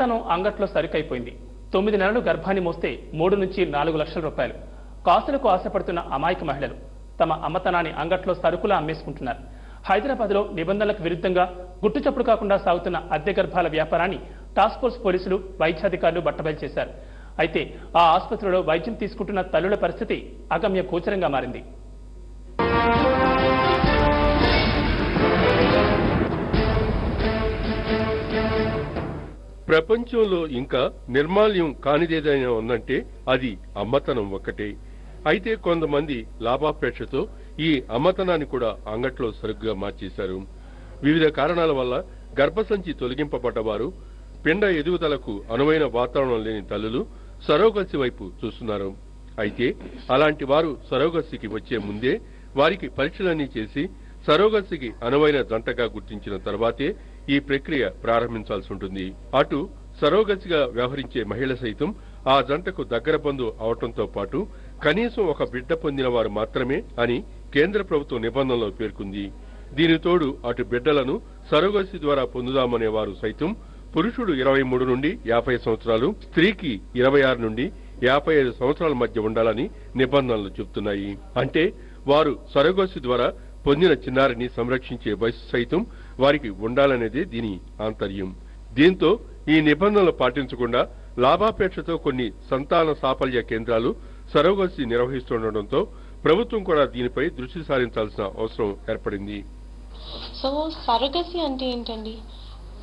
అమ్మతనం అంగట్లో సరుకైపోయింది. తొమ్మిది నెలలు గర్భాన్ని మోస్తే మూడు నుంచి నాలుగు లక్షల రూపాయలు. కాసులకు ఆశపడుతున్న అమాయక మహిళలు తమ అమ్మతనాన్ని అంగట్లో సరుకులా అమ్మేసుకుంటున్నారు. హైదరాబాద్లో నిబంధనలకు విరుద్ధంగా గుట్టుచప్పుడు కాకుండా సాగుతున్న అద్దె గర్భాల వ్యాపారాన్ని టాస్క్ ఫోర్స్ పోలీసులు వైద్యాధికారులు బట్టబయలు చేశారు. అయితే ఆ ఆసుపత్రిలో వైద్యం తీసుకుంటున్న తల్లుల పరిస్థితి అగమ్య గోచరంగా మారింది. ప్రపంచంలో ఇంకా నిర్మాల్యం కానిదేదైనా ఉందంటే అది అమ్మతనం ఒక్కటే. అయితే కొంతమంది లాభాపేక్షతో ఈ అమ్మతనాన్ని కూడా అంగట్లో సరుగ్గా మార్చేశారు. వివిధ కారణాల వల్ల గర్భసంచి తొలగింపబడ్డవారు పిండ ఎదుగుదలకు అనువైన వాతావరణం లేని తల్లులు సరోగసి వైపు చూస్తున్నారు. అయితే అలాంటి వారు సరోగసికి వచ్చే ముందే వారికి పరీక్షలన్నీ చేసి సరోగసికి అనువైన జంటగా గుర్తించిన తర్వాతే ఈ ప్రక్రియ ప్రారంభించాల్సి ఉంటుంది. అటు సరోగసిగా వ్యవహరించే మహిళ సైతం ఆ జంటకు దగ్గర బంధు అవటంతో పాటు కనీసం ఒక బిడ్డ పొందిన వారు మాత్రమే అని కేంద్ర ప్రభుత్వం నిబంధనలో పేర్కొంది. దీనితోడు అటు బిడ్డలను సరోగసి ద్వారా పొందుదామనే వారు సైతం పురుషుడు ఇరవై మూడు నుండి యాభై సంవత్సరాలు స్త్రీకి ఇరవై ఆరు నుండి యాభై ఐదు సంవత్సరాల మధ్య ఉండాలని నిబంధనలు చెబుతున్నాయి. అంటే వారు సరోగసి ద్వారా పొందిన చిన్నారిని సంరక్షించే వయసు సైతం వారికి ఉండాలనేది దీని ఆంతర్యం. దీంతో ఈ నిబంధనలు పాటించకుండా లాభాపేక్షతో కొన్ని సంతాన సాఫల్య కేంద్రాలు సరోగసి నిర్వహిస్తుండటంతో ప్రభుత్వం కూడా దీనిపై దృష్టి సారించాల్సిన అవసరం ఏర్పడింది. సో సరగసి అంటే ఏంటండి?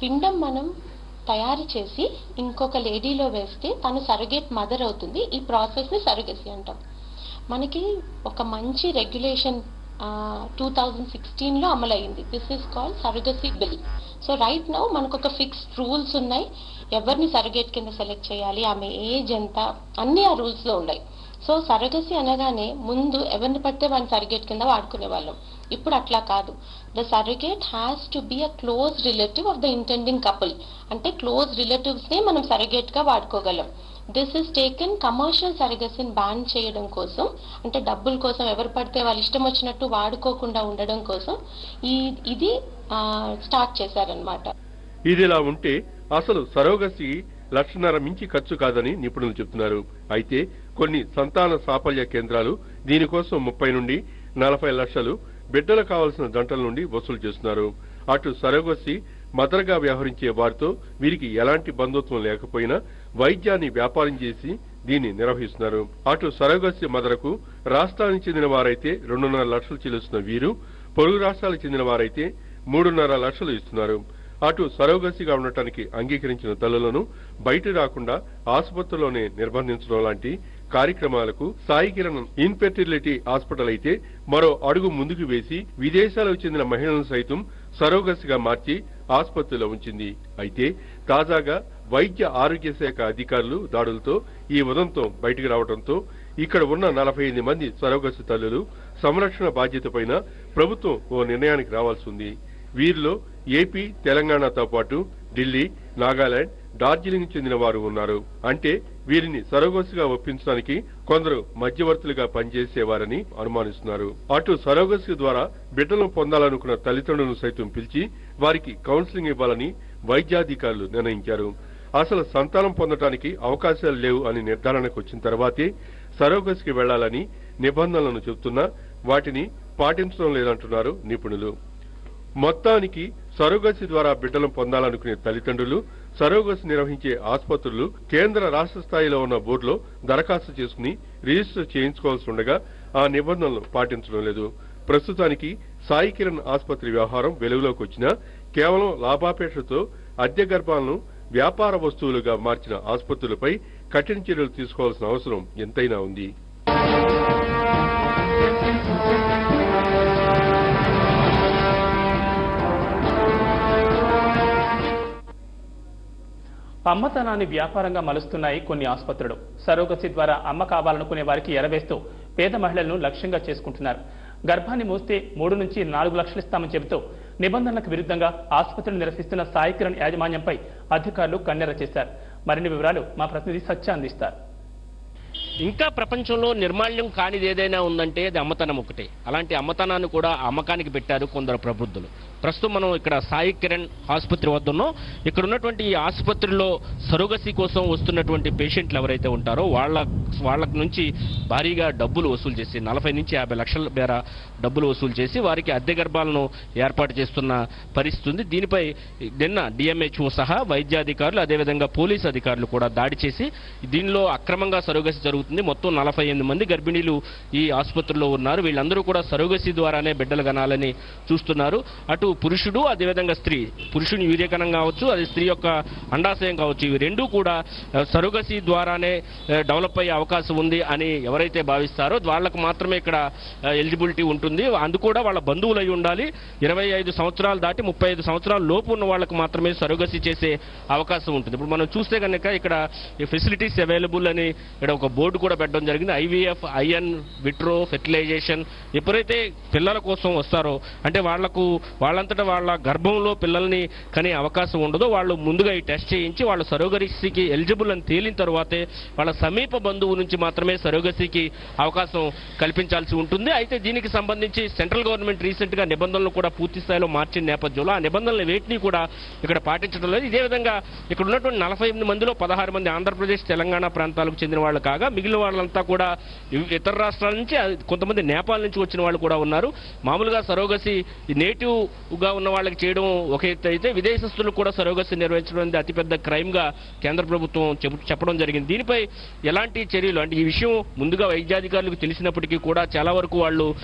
పిండం మనం తయారు చేసి ఇంకొక లేడీలో వేస్తే తను సరగేట్ మదర్ అవుతుంది. ఈ ప్రాసెస్ని సరగసి అంటాం. మనకి ఒక మంచి రెగ్యులేషన్ టూ థౌజండ్ సిక్స్టీన్లో అమలైంది this is call surrogacy bill so right now మనకు ఒక ఫిక్స్డ్ రూల్స్ ఉన్నాయి. ఎవరిని సరగేట్ కింద సెలెక్ట్ చేయాలి? ఆమె ఏజ్ ఎంత? అన్ని ఆ రూల్స్లో ఉన్నాయి. సో సరగసి అనగానే ముందు ఎవరిని పడితే వాడిని సరిగేట్ కింద వాడుకునే వాళ్ళం ఇప్పుడు అట్లా కాదు. The surrogate has to be a close relative of the intending couple అంటే క్లోజ్ రిలేటివ్స్ నే మనం సరగేట్గా వాడుకోగలం. దిస్ ఇస్ టేకెన్ కమర్షియల్ సరగసిని బ్యాన్ చేయడం కోసం అంటే డబ్బుల కోసం ఎవరు పడితే వాళ్ళు ఇష్టం వచ్చినట్టు వాడుకోకుండా ఉండడం కోసం ఈ ఇది స్టార్ట్ చేశారనమాట ఇదిలా ఉంటే అసలు సరోగసి లక్షన్నర మించి ఖర్చు కాదని నిపుణులు చెబుతున్నారు అయితే కొన్ని సంతాన సాఫల్య కేంద్రాలు దీనికోసం ముప్పై నుండి నలభై లక్షలు బిడ్డలు కావలసిన జంటల నుండి వసూలు చేస్తున్నారు. అటు సరోగసి మదర్గా వ్యవహరించే వారితో వీరికి ఎలాంటి బంధుత్వం లేకపోయినా వైద్యాన్ని వ్యాపారం చేసి దీన్ని నిర్వహిస్తున్నారు. అటు సరోగసి మదరకు రాష్ట్రానికి చెందిన వారైతే రెండున్నర లక్షలు చెల్లిస్తున్న వీరు పొరుగు రాష్ట్రాలకు చెందిన వారైతే మూడున్నర లక్షలు ఇస్తున్నారు. అటు సరోగసిగా ఉండటానికి అంగీకరించిన తల్లులను బయట రాకుండా ఆసుపత్రిలోనే నిర్బంధించడం లాంటి కార్యక్రమాలకు సాయి కిరణ్ ఇన్ఫెర్టిలిటీ హాస్పిటల్ అయితే మరో అడుగు ముందుకు వేసి విదేశాలకు చెందిన మహిళలను సైతం సరోగసిగా మార్చి ఆసుపత్రిలో ఉంచింది. అయితే తాజాగా వైద్య ఆరోగ్య శాఖ అధికారులు దాడులతో ఈ ఉదంతం బయటకు రావడంతో ఇక్కడ ఉన్న నలభై ఎనిమిది మంది సరోగసు తల్లులు సంరక్షణ బాధ్యతపైన ప్రభుత్వం ఓ నిర్ణయానికి రావాల్సి ఉంది. వీరిలో ఏపీ తెలంగాణతో పాటు ఢిల్లీ నాగాలాండ్ డార్జిలింగ్ చెందిన వారు ఉన్నారు. అంటే వీరిని సరోగసుగా ఒప్పించడానికి కొందరు మధ్యవర్తులుగా పనిచేసేవారని అనుమానిస్తున్నారు. అటు సరోగసు ద్వారా బిడ్డలను పొందాలనుకున్న తల్లిదండ్రులను సైతం పిలిచి వారికి కౌన్సిలింగ్ ఇవ్వాలని వైద్యాధికారులు నిర్ణయించారు. అసలు సంతానం పొందటానికి అవకాశాలు లేవు అని నిర్ధారణకు వచ్చిన తర్వాతే సరోగసికి వెళ్ళాలని నిబంధనలను చెబుతున్నా వాటిని పాటించడం లేదంటున్నారు నిపుణులు. మొత్తానికి సరోగసి ద్వారా బిడ్డలను పొందాలనుకునే తల్లిదండ్రులు సరోగసి నిర్వహించే ఆసుపత్రులు కేంద్ర రాష్ట్ర స్థాయిలో ఉన్న బోర్డులో దరఖాస్తు చేసుకుని రిజిస్టర్ చేయించుకోవాల్సి ఉండగా ఆ నిబంధనలు పాటించడం లేదు. ప్రస్తుతానికి సాయి కిరణ్ ఆసుపత్రి వ్యవహారం వెలుగులోకి వచ్చినా కేవలం లాభాపేక్షతో అద్దె గర్భాలను వ్యాపార వస్తువులుగా మార్చిన ఆసుపత్రులపై కఠిన చర్యలు తీసుకోవాల్సిన అవసరం ఎంతైనా ఉంది. అమ్మతనాన్ని వ్యాపారంగా మలుస్తున్నాయి కొన్ని ఆసుపత్రులు. సరోగసి ద్వారా అమ్మ కావాలనుకునే వారికి ఎరవేస్తూ పేద మహిళలను లక్ష్యంగా చేసుకుంటున్నారు. గర్భాన్ని మోస్తే మూడు నుంచి నాలుగు లక్షలు ఇస్తామని చెబుతూ నిబంధనలకు విరుద్ధంగా ఆసుపత్రులు నిరసిస్తున్న సాయి కిరణ్ యాజమాన్యంపై అధికారులు కన్నెర చేశారు. మరిన్ని వివరాలు మా ప్రతినిధి సత్య అందిస్తారు ఇంకా ప్రపంచంలో నిర్మాల్యం కానిది ఏదైనా ఉందంటే అది అమ్మతనం ఒకటే. అలాంటి అమ్మతనాన్ని కూడా అమ్మకానికి పెట్టారు కొందరు ప్రబుద్ధులు. ప్రస్తుతం మనం ఇక్కడ సాయి కిరణ్ ఆసుపత్రి వద్ద ఉన్నాం. ఇక్కడ ఉన్నటువంటి ఈ ఆసుపత్రిలో సరోగసి కోసం వస్తున్నటువంటి పేషెంట్లు ఎవరైతే ఉంటారో వాళ్ళ వాళ్ళ నుంచి భారీగా డబ్బులు వసూలు చేసి నలభై నుంచి యాభై లక్షల మేర డబ్బులు వసూలు చేసి వారికి అద్దె గర్భాలను ఏర్పాటు చేస్తున్న పరిస్థితి ఉంది. దీనిపై నిన్న డిఎంహెచ్ఓ సహా వైద్యాధికారులు అదేవిధంగా పోలీసు అధికారులు కూడా దాడి చేసి దీనిలో అక్రమంగా సరోగసి జరుగుతుంది మొత్తం నలభై ఎనిమిది మంది గర్భిణీలు ఈ ఆసుపత్రిలో ఉన్నారు. వీళ్ళందరూ కూడా సరోగసి ద్వారానే బిడ్డలు కనాలని చూస్తున్నారు. అటు పురుషుడు అదేవిధంగా స్త్రీ. పురుషుని వీర్యకణం కావచ్చు అది స్త్రీ యొక్క అండాశయం కావచ్చు ఇవి రెండూ కూడా ఆ, సరోగసి ద్వారానే డెవలప్ అయ్యే అవకాశం ఉంది అని ఎవరైతే భావిస్తారో వాళ్ళకు మాత్రమే ఇక్కడ ఎలిజిబిలిటీ ఉంటుంది. అందు కూడా వాళ్ళ బంధువులు అయి ఉండాలి. ఇరవై ఐదు సంవత్సరాలు దాటి ముప్పై ఐదు సంవత్సరాల లోపు ఉన్న వాళ్ళకు మాత్రమే సరోగసి చేసే అవకాశం ఉంటుంది. ఇప్పుడు మనం చూస్తే కనుక ఇక్కడ ఫెసిలిటీస్ అవైలబుల్ అని ఇక్కడ ఒక బోర్డు కూడా పెట్టడం జరిగింది. ఐవీఎఫ్ ఐఎన్ విట్రో ఫెర్టిలైజేషన్ ఎప్పుడైతే పిల్లల కోసం వస్తారో అంటే వాళ్ళకు వాళ్ళంతటా వాళ్ళ గర్భంలో పిల్లల్ని కనే అవకాశం ఉండదో వాళ్ళు ముందుగా ఈ టెస్ట్ చేయించి వాళ్ళు సరోగసికి ఎలిజిబుల్ అని తేలిన తర్వాతే వాళ్ళ సమీప బంధువు నుంచి మాత్రమే సరోగసీకి అవకాశం కల్పించాల్సి ఉంటుంది. అయితే దీనికి సంబంధించి సెంట్రల్ గవర్నమెంట్ రీసెంట్గా నిబంధనలు కూడా పూర్తి స్థాయిలో మార్చిన నేపథ్యంలో ఆ నిబంధనలు వేటిని కూడా ఇక్కడ పాటించడం లేదు. ఇదే విధంగా ఇక్కడ ఉన్నటువంటి నలభై ఎనిమిది మందిలో పదహారు మంది ఆంధ్రప్రదేశ్ తెలంగాణ ప్రాంతాలకు చెందిన వాళ్ళు కాగా మిగిలిన వాళ్ళంతా కూడా ఇతర రాష్ట్రాల నుంచి కొంతమంది నేపాల్ నుంచి వచ్చిన వాళ్ళు కూడా ఉన్నారు. మామూలుగా సరోగసి నేటివ్గా ఉన్న వాళ్ళకి చేయడం ఒక ఎత్తు అయితే విదేశస్తులు కూడా సరోగసి నిర్వహించడం అనేది అతిపెద్ద క్రైమ్గా కేంద్ర ప్రభుత్వం చెప్పడం జరిగింది. దీనిపై ఎలాంటి చర్యలు? అంటే ఈ విషయం ముందుగా వైద్యాధికారులకు తెలిసినప్పటికీ కూడా చాలా వరకు వాళ్ళు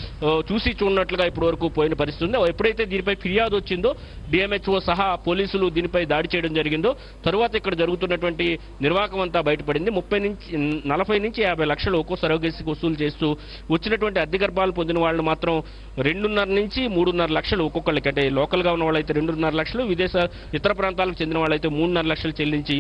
చూసి చూడనట్లుగా ఇప్పటి వరకు పోయిన పరిస్థితి ఉంది. ఎప్పుడైతే దీనిపై ఫిర్యాదు వచ్చిందో డిఎంహెచ్ఓ సహా పోలీసులు దీనిపై దాడి చేయడం జరిగిందో తరువాత ఇక్కడ జరుగుతున్నటువంటి నిర్వాహకం అంతా బయటపడింది. ముప్పై నుంచి నలభై నుంచి యాభై లక్షలు ఒక్కో సరోగసికి వసూలు చేస్తూ వచ్చినటువంటి అద్దె గర్భాలు పొందిన వాళ్ళు మాత్రం రెండున్నర నుంచి మూడున్నర లక్షలు ఒక్కొక్కళ్ళకి. అంటే లోకల్గా ఉన్న వాళ్ళైతే రెండున్నర లక్షలు విదేశ ఇతర ప్రాంతాలకు చెందిన వాళ్ళైతే మూడున్నర లక్షలు చెల్లించి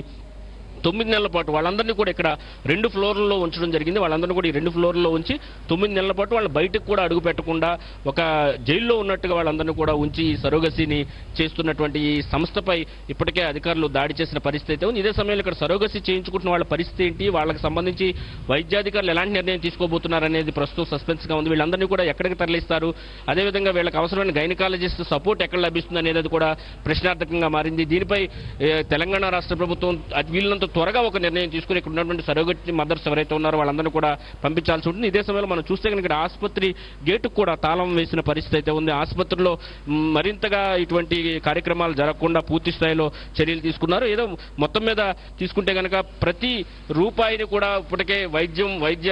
తొమ్మిది నెలల పాటు వాళ్ళందరినీ కూడా ఇక్కడ రెండు ఫ్లోర్లలో ఉంచడం జరిగింది. వాళ్ళందరినీ కూడా ఈ రెండు ఫ్లోర్లలో ఉంచి తొమ్మిది నెలల పాటు వాళ్ళు బయటకు కూడా అడుగు పెట్టకుండా ఒక జైల్లో ఉన్నట్టుగా వాళ్ళందరినీ కూడా ఉంచి ఈ సరోగసిని చేస్తున్నటువంటి ఈ సంస్థపై ఇప్పటికే అధికారులు దాడి చేసిన పరిస్థితి అయితే ఉంది. ఇదే సమయంలో ఇక్కడ సరోగసి చేయించుకుంటున్న వాళ్ళ పరిస్థితి ఏంటి? వాళ్ళకి సంబంధించి వైద్యాధికారులు ఎలాంటి నిర్ణయం తీసుకోబోతున్నారు అనేది ప్రస్తుతం సస్పెన్స్గా ఉంది. వీళ్ళందరినీ కూడా ఎక్కడికి తరలిస్తారు? అదేవిధంగా వీళ్ళకి అవసరమైన గైనకాలజిస్ట్ సపోర్ట్ ఎక్కడ లభిస్తుంది అనేది కూడా ప్రశ్నార్థకంగా మారింది. దీనిపై తెలంగాణ రాష్ట్ర ప్రభుత్వం వీళ్ళంతా వీళ్ళంత త్వరగా ఒక నిర్ణయం తీసుకుని ఇక్కడ ఉన్నటువంటి సరోగతి మదర్స్ ఎవరైతే ఉన్నారో వాళ్ళందరినీ కూడా పంపించాల్సి ఉంటుంది. ఇదే సమయంలో మనం చూస్తే కనుక ఇక్కడ ఆసుపత్రి గేటుకు కూడా తాళం వేసిన పరిస్థితి అయితే ఉంది. ఆసుపత్రిలో మరింతగా ఇటువంటి కార్యక్రమాలు జరగకుండా పూర్తి స్థాయిలో చర్యలు తీసుకున్నారు. ఏదో మొత్తం మీద తీసుకుంటే కనుక ప్రతి రూపాయిని కూడా ఇప్పటికే వైద్యం వైద్య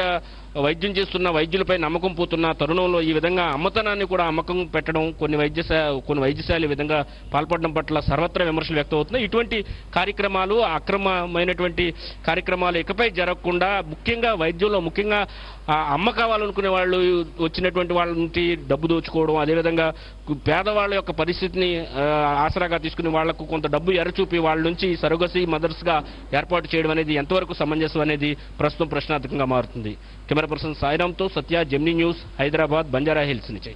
వైద్యం చేస్తున్న వైద్యులపై నమ్మకం పోతున్న తరుణంలో ఈ విధంగా అమ్మతనాన్ని కూడా అమ్మకం పెట్టడం కొన్ని వైద్యశా కొన్ని వైద్యశాల విధంగా పాల్పడడం పట్ల సర్వత్రా విమర్శలు వ్యక్తమవుతున్నాయి. ఇటువంటి కార్యక్రమాలు అక్రమమైనటువంటి కార్యక్రమాలు ఇకపై జరగకుండా ముఖ్యంగా వైద్యంలో ముఖ్యంగా ఆ అమ్మ కావాలనుకునే వాళ్ళు వచ్చినటువంటి వాళ్ళ నుంచి డబ్బు దోచుకోవడం అదేవిధంగా పేదవాళ్ళ యొక్క పరిస్థితిని ఆసరాగా తీసుకుని వాళ్ళకు కొంత డబ్బు ఎరచూపి వాళ్ళ నుంచి సరుగసి మదర్స్గా ఏర్పాటు చేయడం అనేది ఎంతవరకు సమంజసం అనేది ప్రస్తుతం ప్రశ్నార్థకంగా మారుతుంది. Camera person సాయిరామ్తో Satya Gemini news Hyderabad Banjara Hills నుంచి.